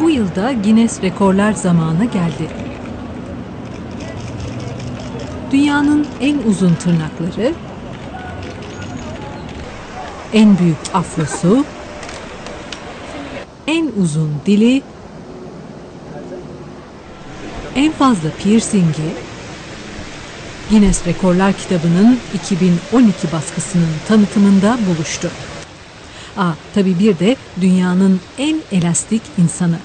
Bu yılda Guinness Rekorlar zamanı geldi. Dünyanın en uzun tırnakları, en büyük afrosu, en uzun dili, en fazla piercingi, Guinness Rekorlar kitabının 2012 baskısının tanıtımında buluştu. Aa, tabii bir de dünyanın en elastik insanı.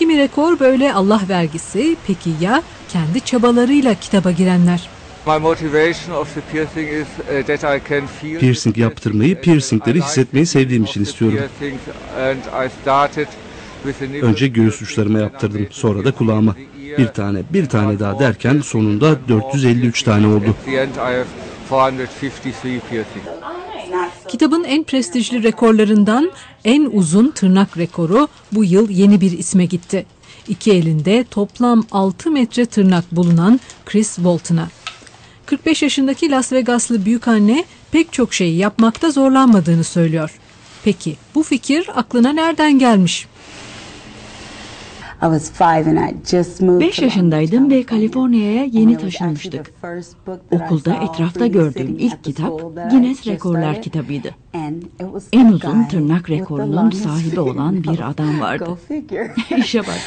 Kimi rekor böyle Allah vergisi, peki ya kendi çabalarıyla kitaba girenler? My motivation of the piercing is that I can feel Piercing yaptırmayı, piercingleri hissetmeyi sevdiğim için istiyorum. Önce göğüs uçlarıma yaptırdım, sonra da kulağıma. Bir tane, bir tane daha derken sonunda 453 tane oldu. At the end I have 453 piercings. Kitabın en prestijli rekorlarından en uzun tırnak rekoru bu yıl yeni bir isme gitti. İki elinde toplam 6 metre tırnak bulunan Chris Walton'a. 45 yaşındaki Las Vegaslı büyükanne pek çok şeyi yapmakta zorlanmadığını söylüyor. Peki bu fikir aklına nereden gelmiş? 5 yaşındaydım ve Kaliforniya'ya yeni taşınmıştık. Okulda etrafta gördüğüm ilk kitap Guinness Rekorlar kitabıydı. En uzun tırnak rekorunun sahibi olan bir adam vardı. İşe bak.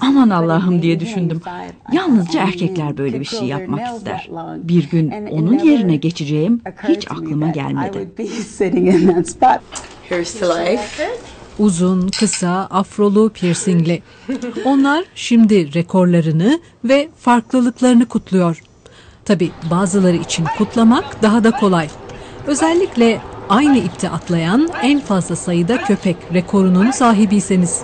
Aman Allah'ım diye düşündüm. Yalnızca erkekler böyle bir şey yapmak ister. Bir gün onun yerine geçeceğim hiç aklıma gelmedi. Here's to life. Uzun, kısa, afrolu, piercingli. Onlar şimdi rekorlarını ve farklılıklarını kutluyor. Tabi bazıları için kutlamak daha da kolay. Özellikle aynı ipte atlayan en fazla sayıda köpek rekorunun sahibiyseniz.